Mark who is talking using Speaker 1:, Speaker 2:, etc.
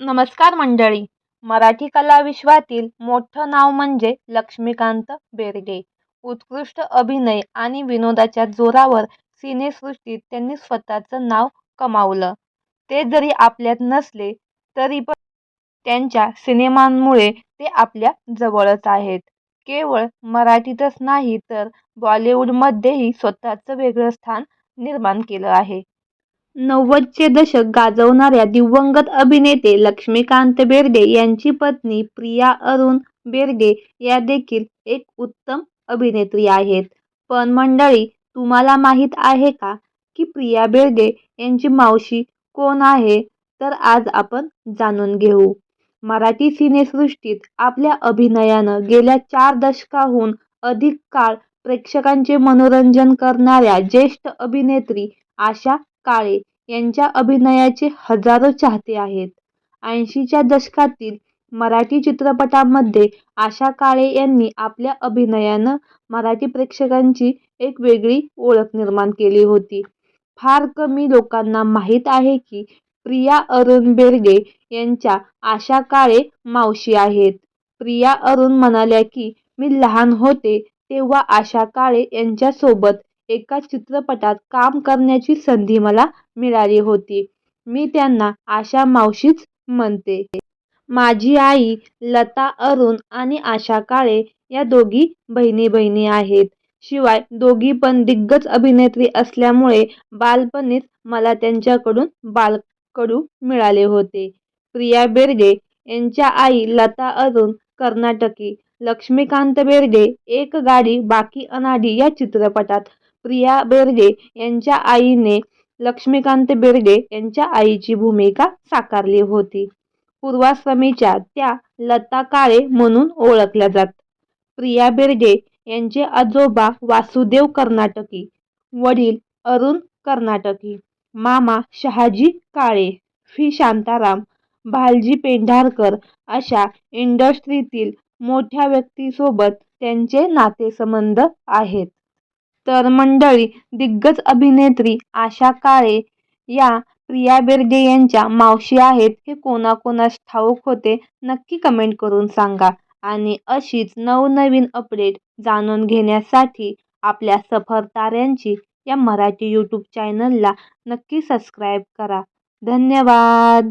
Speaker 1: नमस्कार मंडळी. मराठी कला विश्वातील मोठं नाव म्हणजे लक्ष्मीकांत बेर्डे. उत्कृष्ट अभिनय आणि विनोदाच्या जोरावर सिनेसृष्टीत त्यांनी स्वतःचं नाव कमावलं. ते जरी आपल्यात नसले तरी पण त्यांच्या सिनेमांमुळे ते आपल्या जवळच आहेत. केवळ मराठीतच नाही तर बॉलिवूडमध्येही स्वतःचं वेगळं स्थान निर्माण केलं आहे. नव्वदचे दशक गाजवणाऱ्या दिवंगत अभिनेते लक्ष्मीकांत बेर्डे यांची पत्नी प्रिया अरुण बेर्डे या देखील एक उत्तम अभिनेत्री आहेत. पण मंडळी तुम्हाला माहीत आहे का की प्रिया बेर्डे यांची मावशी कोण आहे? तर आज आपण जाणून घेऊ. मराठी सिनेसृष्टीत आपल्या अभिनयानं गेल्या चार दशकाहून अधिक काळ प्रेक्षकांचे मनोरंजन करणाऱ्या ज्येष्ठ अभिनेत्री आशा काळे यांच्या अभिनयाचे हजारो चाहते आहेत. ऐंशीच्या दशकातील मराठी चित्रपटांमध्ये आशा काळे यांनी आपल्या अभिनयानं मराठी प्रेक्षकांची एक वेगळी ओळख निर्माण केली होती. फार कमी लोकांना माहीत आहे की प्रिया अरुण बेर्गे यांच्या आशा काळे मावशी आहेत. प्रिया अरुण म्हणाल्या की मी लहान होते तेव्हा आशा काळे यांच्यासोबत एका चित्रपटात काम करण्याची संधी मला मिळाली होती. मी त्यांना आशा मावशीच म्हणते. माझी आई लता अरुण आणि आशा काळे या दोघी बहिणी बहिणी आहेत. शिवाय दोघी पण दिग्गज अभिनेत्री असल्यामुळे बालपणीच मला त्यांच्याकडून बालकडू मिळाले होते. प्रिया बेर्डे यांच्या आई लता अरुण कर्नाटकी लक्ष्मीकांत बेर्डे एक गाडी बाकी अनाडी या चित्रपटात प्रिया बेर्डे यांच्या आईने लक्ष्मीकांत बेर्डे यांच्या आईची भूमिका साकारली होती. पूर्वाश्रमीच्या त्या लता काळे म्हणून ओळखल्या जात. प्रिया बेर्डे यांचे आजोबा वासुदेव कर्नाटकी वडील अरुण कर्नाटकी मामा शहाजी काळे फी शांताराम भालजी पेंढारकर अशा इंडस्ट्रीतील मोठ्या व्यक्तीसोबत त्यांचे नातेसंबंध आहेत. तर मंडळी दिग्गज अभिनेत्री आशा काळे या प्रिया बेर्डे यांच्या मावशी आहेत हे कोणाकोणास ठाऊक होते नक्की कमेंट करून सांगा. आणि अशीच नवनवीन अपडेट जाणून घेण्यासाठी आपल्या सफर ताऱ्यांची या मराठी यूट्यूब चॅनलला नक्की सबस्क्राईब करा. धन्यवाद!